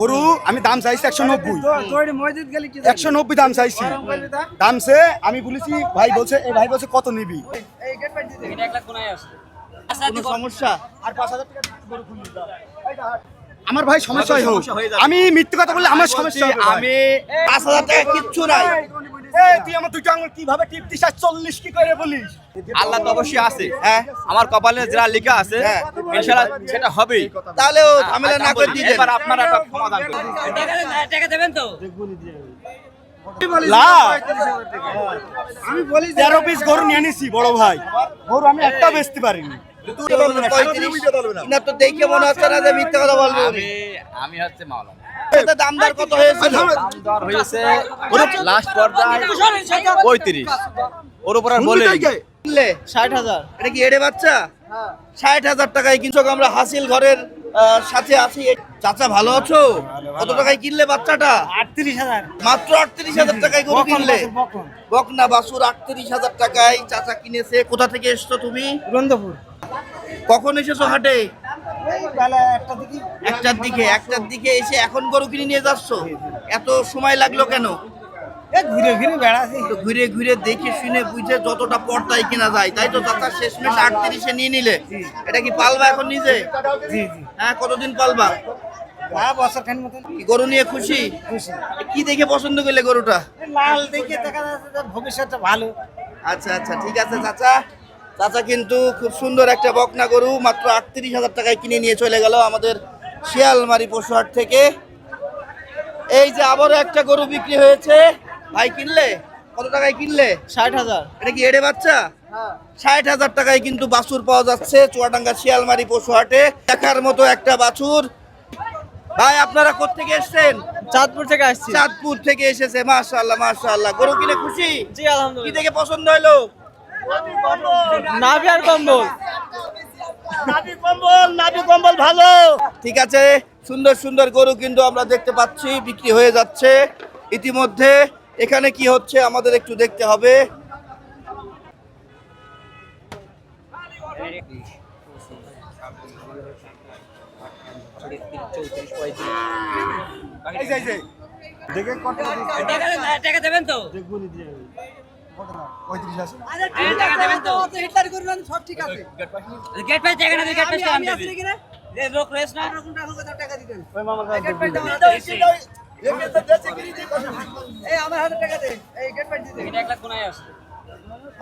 গরু আমি দাম চাইছি একশো নব্বই। একশো নব্বই দাম চাইছি। দামছে আমি বলেছি ভাই বলছে এই ভাই বলছে কত নিবি? সমস্যা? আর পাঁচ হাজার টাকা। আমার ভাই সমস্যা হোক আমি মিথ্যে কথা বললে আমার সমস্যা আমি পাঁচ হাজার টাকা কিচ্ছু নাই। তুই আমার দুটো আঙুল কীভাবে টিপতিস আর চল্লিশ কি করে বলিস? আল্লাহ তো অবশ্যই আছে। হ্যাঁ আমার কপালে যারা লেখা আছে হ্যাঁ। ইনশাআল্লাহ সেটা হবেই। তাহলে ঝামেলা না করে দিয়ে এবার আপনারা একটা সমাধান করুন লাভ আমি বলি তেরো পিস গরু নিয়ে নিছি বড় ভাই। গরু আমি একটা বেচতে পারিনি। তো দেখে মনে হচ্ছে না যে মিথ্যা কথা বলবে আমি হচ্ছে মাওলানা। এতে দামদার কত হয়েছিল? দাম দর হয়েছে লাস্ট পর্যায়ে পঁয়ত্রিশ। ওর উপর আর বলে কিনলে? ষাট হাজার। এটা কি এড়ে বাচ্চা? ষাট হাজার টাকায় কিনছো আমরা হাসিল ঘরের সাথে আছি? চাচা ভালো আছো? কত টাকায় কিনলে বাচ্চাটা? আটত্রিশ হাজার। মাত্র আটত্রিশ হাজার টাকায় গরু কিনলে? বকনা বাসুর আটত্রিশ হাজার টাকায় চাচা কিনেছে। কোথা থেকে এসছো তুমি? গন্ধপুর কখন এসেছ হাটে? একটার দিকে। একটার দিকে এসে এখন গরু কিনে নিয়ে যাচ্ছ? এত সময় লাগল কেন? ঘুরে ঘুরে বেড়াছি তো ঘুরে ঘুরে দেখে শুনে বুঝে যতটা পর্দায় কেনা যায় তাই তো চাচা শেষমেশ আটত্রিশে নিয়ে নিলে। এটা কি পালবা এখন নিজে? জি জি। হ্যাঁ কতদিন পালবা? হ্যাঁ গরু নিয়ে খুশি? কি দেখে পছন্দ করলে গরুটা? লাল দেখে দেখা যাচ্ছে ভবিষ্যৎটা ভালো। আচ্ছা আচ্ছা ঠিক আছে চাচা। চাচা কিন্তু খুব সুন্দর একটা বকনা গরু মাত্র আটত্রিশ হাজার টাকায় কিনে নিয়ে চলে গেল আমাদের শিয়ালমারি পশুহাট থেকে। এই যে আবারও একটা গরু বিক্রি হয়েছে। ভাই কিনলে? কত টাকায় কিনলে? ষাট হাজার। এটা কি এড়ে বাচ্চা? ষাট হাজার টাকায় কিন্তু বাছুর পাওয়া যাচ্ছে চুয়াডাঙ্গা শিয়ালমারি পশুহাটে দেখার মতো একটা বাছুর। ভাই আপনারা কোথেকে এসেছেন? চাঁদপুর থেকে আসছি। চাঁদপুর থেকে এসেছে মাশাআল্লাহ মাশাআল্লাহ। গরু কিনে খুশি? জি আলহামদুলিল্লাহ। কি দেখে পছন্দ হলো? নাভি আর কম্বল। নাবি কম্বল নাবি কম্বল ভালো। ঠিক আছে সুন্দর সুন্দর গরু কিন্তু আমরা দেখতে পাচ্ছি বিক্রি হয়ে যাচ্ছে। ইতিমধ্যে এখানে কি হচ্ছে আমাদের একটু দেখতে হবে। দেখে কত টাকা দেবেন তো? পঁয়ত্রিশ আছে গেট পাই টাকা না গেট পাই টাকা দেবে এ লোক রয়েছ না এটা এক লাখ কোনায় আছে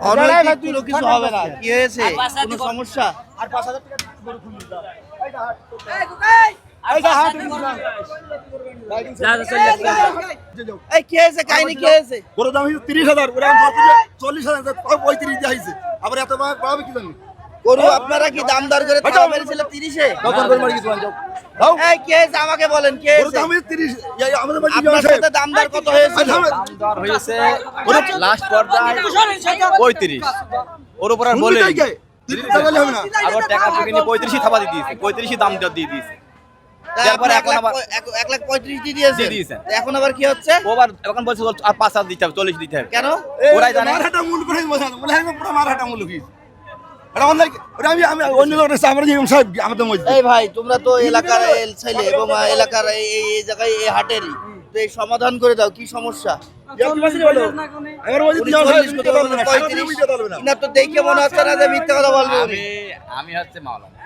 অনৈতিক কোনো কিছু হবে না কি হয়েছে কোনো সমস্যা আর পাঁচ হাজার টাকা গরু খুললি দাও। এই যে গরুর দাম তিরিশ হাজার চল্লিশ হাজার পঁয়ত্রিশ দিয়ে হয়েছে। আবার এত পাবে কি জানি? গরু আপনারা কি দাম দর করে তাও মেরেছিল তিরিশে? দরকার করে মারি কিছু যাও দাও। এই কি আমাকে বলেন কি গরুর দাম হচ্ছে তিরিশ এই আমাদের বাড়ি আপনার সাথে দাম দর কত হয়েছিল দাম দর হয়েছে লাস্ট পর্যায়ে পঁয়ত্রিশ। ওর উপর আর বলে হবে না। আবার টাকা থাবা দিয়ে দিয়েছে। পঁয়ত্রিশই দাম দর দিয়ে দিয়েছে। তারপরে এখন আবার- এক- এক লাখ পঁয়ত্রিশ দিয়ে দিয়েছে দিয়েছেন। এখন আবার কি হচ্ছে? ও আবার এখন বলছে আর পাঁচ হাজার দিতে হবে চল্লিশ দিতে হবে। কেন? ওরাই জানে। মারহাটা মূল করে বসে বলে পুরো মারহাটা মূল কি এটা অনেক ওটা আমি আমি অন্য লোকের সামনে যে সব আমাদের মধ্যে এই ভাই তোমরা তো এলাকার ছেলে এবং এলাকার এই এই জায়গায় এই হাটেরই। তো এই সমাধান করে দাও কি সমস্যা? মনে আমি হচ্ছে মাওলানা।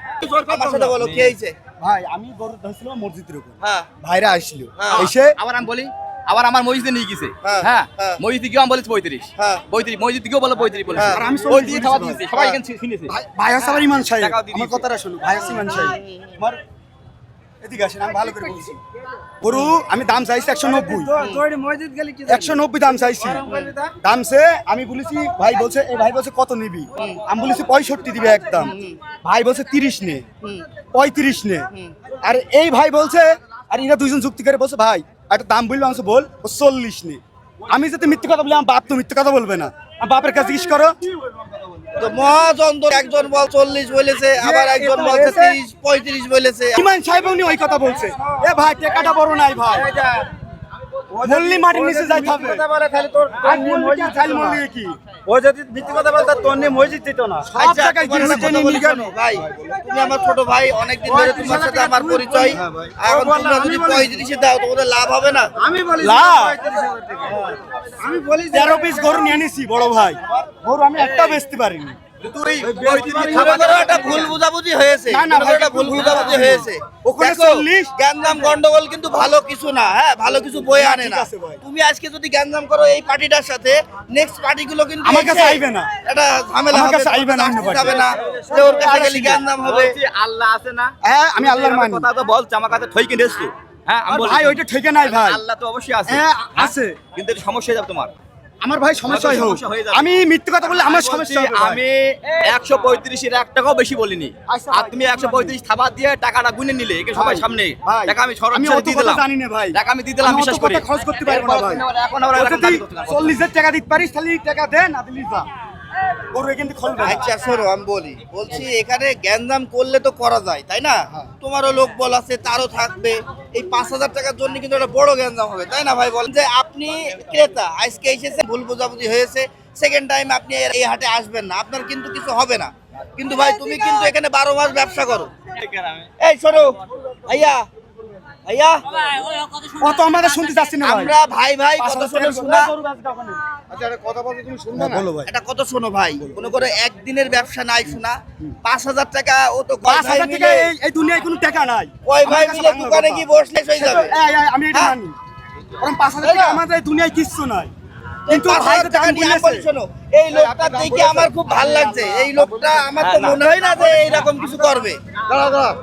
আমার সাথে বলো কি হয়েছে ভাই আমি গরু ধরছিলাম মসজিদের উপর। হ্যাঁ। ভাইরা আসছিল হ্যাঁ। এসে আবার আমি বলি আবার আমার মসজিদে নিয়ে গেছে। হ্যাঁ, হ্যাঁ হ্যাঁ। আমি বলেছি পঁয়ত্রিশ। পঁয়ত্রিশ মসজিদ থেকেও বলে পঁয়ত্রিশ বলেছে। আর আমি ওই খাওয়া চল্লিশ সবাই। এখানে শুনেছে। ভাই- ভাই ইমান সাহেব। আমার কথাটা শুনুন ভাই হচ্ছে ইমান সাহেব। আমার এদিকে আসেন আমি ভালো করে বলছি। গরু আমি দাম চাইছি একশো নব্বই। একশো নব্বই দাম চাইছি। দামছে আমি বলেছি ভাই বলছে এই ভাই বলছে কত নিবি? আমি বলেছি পঁয়ষট্টি দিবে একদম। ভাই বলছে তিরিশ নে। পঁয়ত্রিশ নে। আর এই ভাই বলছে আর এরা দুইজন যুক্তি করে বলছে ভাই একটা দাম বলবে আমি বল ও চল্লিশ নে। আমি যাতে মিথ্যে কথা বলি আমার বাপ তো মিথ্যে কথা বলবে না। আমার বাপের কাছে জিজ্ঞেস করো। তো মহাযন্ত্র একজন বল চল্লিশ বলেছে আবার একজন বলছে তিরিশ পঁয়ত্রিশ বলেছে। ইমান সাহেব উনি ওই কথা বলছে। এ ভাই টেকাটা বড় নাই ভাই। মল্লি মাটির নিচে যাইতে হবে। আর মল্লি খালি মল্লি কি? ও যদি মিথ্যে কথা বলতো তোর নিয়ে মসজিদ দিত না। সব আচ্ছা, জায়গায় তোমার গিয়ে কথা বলি গেল। শোনো, ভাই তুমি আমার ছোট ভাই অনেকদিন ধরে তোমার সাথে আমার পরিচয়। এখন তোমরা যদি দাও তোমাদের লাভ হবে না। আমি বলি লাভ? আমি বলি তেরো পিস গরু নিয়ে নিছি বড় ভাই। গরু আমি একটা বেচতে পারিনি। তুই করো একটা ভুল বুঝাবুঝি হয়েছে। না, না, করো ভাই, একটা ভুল বুঝাবুঝি হয়েছে। ওখানে দেখো, 40 গন্ডগোল কিন্তু ভালো কিছু না হ্যাঁ ভালো কিছু বয়ে আনে না। তুমি আজকে যদি করো এই পার্টিটার সাথে নেক্সট পার্টিগুলো কিন্তু আমার কাছে আইবে না। এটা ঝামেলা আমার হবে কাছে আইবে না অন্য আসতে party। যাবে না যে ওর কাছে গেলে গ্যাঞ্জাম হবে। আল্লাহ আছে না? হ্যাঁ আমি আল্লাহর মানি। কথা তো বলছে আমার কাছে ঠই কিনে এসছো হ্যাঁ ভাই ওইটা ঠেকে নাই ভাই। আল্লাহ তো অবশ্যই আছে। হ্যাঁ আছে। কিন্তু সমস্যা হয়ে যাবে তোমার। আমার ভাই সমস্যা হোক। সমস্যা হয়ে যাবে। আমি মিথ্যে কথা বললে আমার সমস্যা বলছি, হবে ভাই। আমি একশো পঁয়ত্রিশের এক টাকাও বেশি বলিনি। আচ্ছা, আর তুমি একশো পঁয়ত্রিশ থাবা দিয়ে টাকাটা গুনে নিলে একে সবাই সামনে। টাকা আমি দিয়ে দিলাম। জানি না ভাই। টাকা আমি দিয়ে দিলাম বিশ্বাস করি। খরচ করতে পারব না ভাই। এখন টাকা দিতে পারিস তাহলে টাকা দে না দিলি যা। গরু কিন্তু খুলবে। আচ্ছা শোনো আমি বলি। বলছি এখানে গ্যাঞ্জাম করলে তো করা যায় তাই না? তোমারও লোক বল আছে তারও থাকবে। এই পাঁচ হাজার টাকার জন্য কিন্তু একটা বড় গ্যাঞ্জাম হবে তাই না ভাই? বলেন যে আপনি ক্রেতা আজকে এসেছে ভুল বোঝাবুঝি হয়েছে সেকেন্ড টাইম আপনি এই হাটে আসবেন না। আপনার কিন্তু কিছু হবে না। কিন্তু ভাই তুমি কিন্তু এখানে বারো মাস ব্যবসা করো। এই শোনো ভাইয়া ভাইয়া কত আমাদের শুনতে চাচ্ছি না আমরা ভাই ভাই কত শোনো। হ্যাঁ, ভাই। এটা কত শোনো ভাই মনে করে একদিনের ব্যবসা নাই শোনা। পাঁচ হাজার টাকা ও তো পাঁচ হাজার টাকা এই- এই দুনিয়ায় কোনো টাকা নাই। কয় ভাই মিলে দোকানে। কি বসলে হয়ে যাবে। আমি এটা হ্যাঁ? কারণ পাঁচ হাজার টাকা আমাদের এই দুনিয়ায় কিচ্ছু নাই। কিন্তু এই আমার খুব ভালো লাগছে। এই লোকটা আমার তো মনে হয় না যে এইরকম কিছু করবে।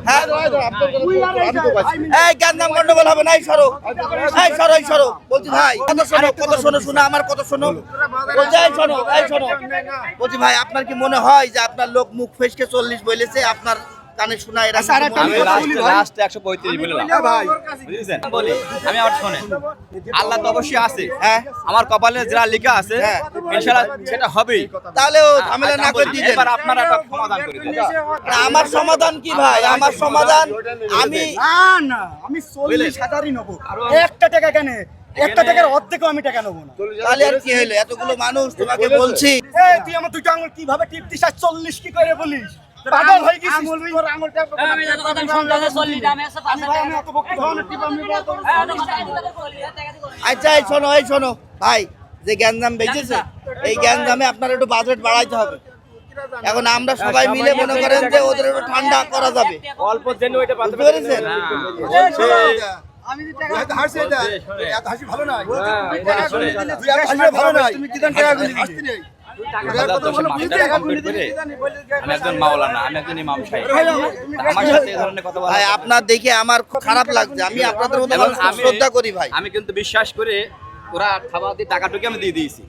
হ্যাঁ? এই গ্যান্দাম গন্ডগোল হবে না এই সরো। এই সরো এই সরো। বলছি ভাই কত শোনো কত শোনো শোনো আমার কত শোনো। বলছি এই শোনো এই শোনো বলছি ভাই আপনার কি মনে হয় যে আপনার লোক মুখ ফেসকে চল্লিশ বলেছে আপনার কানে শোনা এরা আচ্ছা, আমি লাস্ট বললাম হ্যাঁ ভাই। বুঝেছেন? বলি আমি আবার শোনেন। আল্লাহ তো অবশ্যই আছে। হ্যাঁ। আমার কপালে যারা লেখা আছে হ্যাঁ। ইনশাআল্লাহ সেটা হবেই। তাহলেও ঝামেলা না করে দিয়ে এবার আপনারা একটা সমাধান করে দেন। আমার সমাধান কি ভাই? আমার সমাধান আমি না না আমি চল্লিশ হাজারই নেব। একটা টাকা কেন একটা টাকার অর্ধেকও আমি টাকা নেব না। তাহলে আর কি হইল? এতগুলো মানুষ তোমাকে বলছি। এই, তুই আমার দুটো আঙুল কীভাবে টিপতিস আর চল্লিশ কি করে বলিস? পাগল হয়ে গেছিস? তোর আঙুলটা আমি যত কথা শুনতে আছে, চল্লিশ দামে আছে, পাঁচ আমি ভাই, অত টিপ আমি। হ্যাঁ, টাকা। আচ্ছা এই শোনো এই শোনো ভাই যে গ্যাঞ্জাম বেঁচেছে এই গ্যাঞ্জামে আপনার একটু বাজেট বাড়াইতে হবে এখন আমরা সবাই মিলে মনে করেন যে ওদের একটু ঠান্ডা করা যাবে অল্প জেনে ওইটা বুঝতে পেরেছেন আমি যে টাকা হাসি এটা, এত হাসি ভালো নয়। টাকা ভালো। তুমি কি আমি একজন মাওলানা আমি একজন ইমাম সাহেব। আমার সাথে এই ধরনের কথা বলা ভাই আপনার দেখে আমার খুব খারাপ লাগছে? আমি আপনাদের মতো আমি- শ্রদ্ধা করি ভাই। আমি কিন্তু বিশ্বাস করে ওরা খাবার দিয়ে টাকাটুকু আমি দিয়ে দিয়েছি।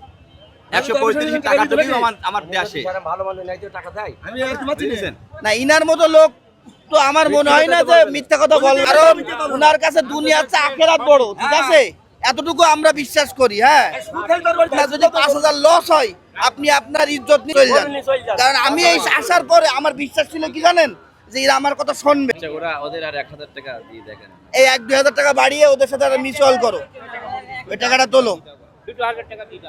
একশো পঁয়ত্রিশ টাকাটুকু আমার আমার দেশে বুঝেছেন? না ইনার মতো লোক তো আমার মনে হয় না যে মিথ্যা কথা বলে কারণ ওনার কাছে দুনিয়ার চেয়ে আখেরাত বড় ঠিক আছে? এতটুকু আমরা বিশ্বাস করি হ্যাঁ? যদি পাঁচ হাজার লস হয় আপনি আপনার ইজ্জত নিয়ে চলে যান। কারণ আমি এই আসার পরে আমার বিশ্বাস ছিল কি জানেন? যে এরা আমার কথা শুনবে। আচ্ছা, ওরা ওদের আর এক হাজার টাকা দিয়ে দেখেন এই এক দুই হাজার টাকা বাড়িয়ে ওদের সাথে একটা মিউচুয়াল করো। ওই টাকাটা তোলো।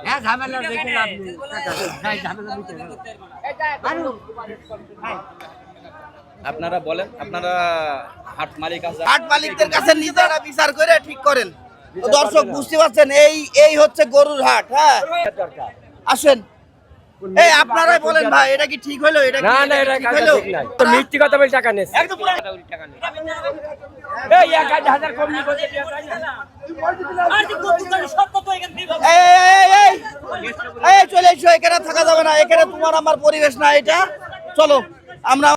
হ্যাঁ হবে। আপনারা বলেন আপনারা হাট মালিক আছে? হাট মালিকদের কাছে নিজেরা বিচার করে ঠিক করেন। দর্শক বুঝতে পারছেন এই এই হচ্ছে গরুর হাট হ্যাঁ। আসেন। এই আপনারাই বলেন ভাই এটা কি ঠিক হলো এটা না না এটা ঠিক হলো? তোর মিথ্যে কথা বলে টাকা নেস। আর তুই কত করে সব কত এখানে দিবি? এই এই, এই এই এই চলে এসো এখানে থাকা যাবে না এখানে তোমার আমার পরিবেশ না এটা। চলো আমরা